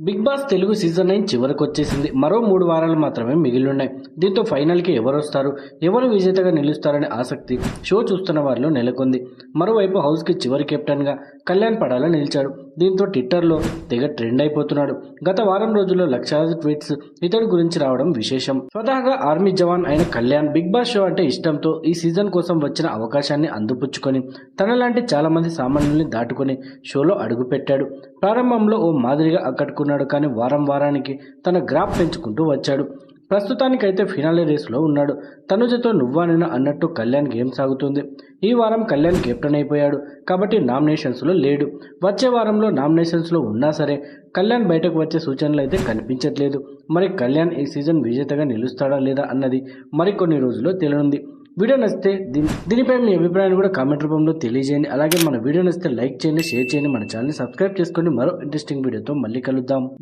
Big Boss Telugu season nine చివరికి వచ్చేసింది. మరో మూడు వారాలు మాత్రమే మిగిలిన్నాయి. దీంతో ఫైనల్కి ఎవరు వస్తారు? ఎవరు విజేతగా నిలుస్తారనే ఆసక్తి షో చూస్తున్న వారిలో నెలకొంది. మరోవైపు హౌస్కి చివరి కెప్టెన్గా కళ్యాణ్ పడాల నిలిచాడు. దీంతో ట్విట్టర్లో తెగ ట్రెండ్ అయిపోతున్నాడు. గత వారం రోజుల్లో లక్షలాది ట్వీట్స్ ఇతడి గురించి రావడం విశేషం. స్వతహాగా ఆర్మీ జవాన్ అయిన కళ్యాణ్ బిగ్ బాస్ షో అంటే ఇష్టంతో ఈ సీజన్ కోసం వచ్చిన అవకాశాన్ని అందిపుచ్చుకొని తనలాంటి చాలా మంది సామాన్యుల్ని దాటుకొని షోలో అడుగుపెట్టాడు. ప్రారంభంలో ఓ మాదిరిగా ఆకట్టుకున్నాడు కానీ వారం వారానికి తన గ్రాఫ్ పెంచుకుంటూ వచ్చాడు. ప్రస్తుతానికైతే ఫినాలే రేసులో ఉన్నాడు. తనుజతో నువ్వానిన అన్నట్టు కళ్యాణ్ గేమ్ సాగుతుంది. ఈ వారం కళ్యాణ్ కెప్టెన్ అయిపోయాడు. కాబట్టి నామినేషన్స్లో లేడు. వచ్చే వారంలో నామినేషన్స్లో ఉన్నా సరే కళ్యాణ్ బయటకు వచ్చే సూచనలు అయితే కనిపించట్లేదు. మరి కళ్యాణ్ ఈ సీజన్ విజేతగా నిలుస్తాడా లేదా అన్నది మరికొన్ని రోజుల్లో తెలియనుంది. వీడియో నచ్చితే దీని దీనిపై మీ అభిప్రాయాన్ని కూడా కామెంట్ రూపంలో తెలియజేయండి. అలాగే మన వీడియో నచ్చితే లైక్ చేయండి షేర్ చేయండి. మన ఛానల్ని సబ్స్క్రైబ్ చేసుకోండి. మరో ఇంట్రెస్టింగ్ వీడియోతో మళ్ళీ కలుద్దాం.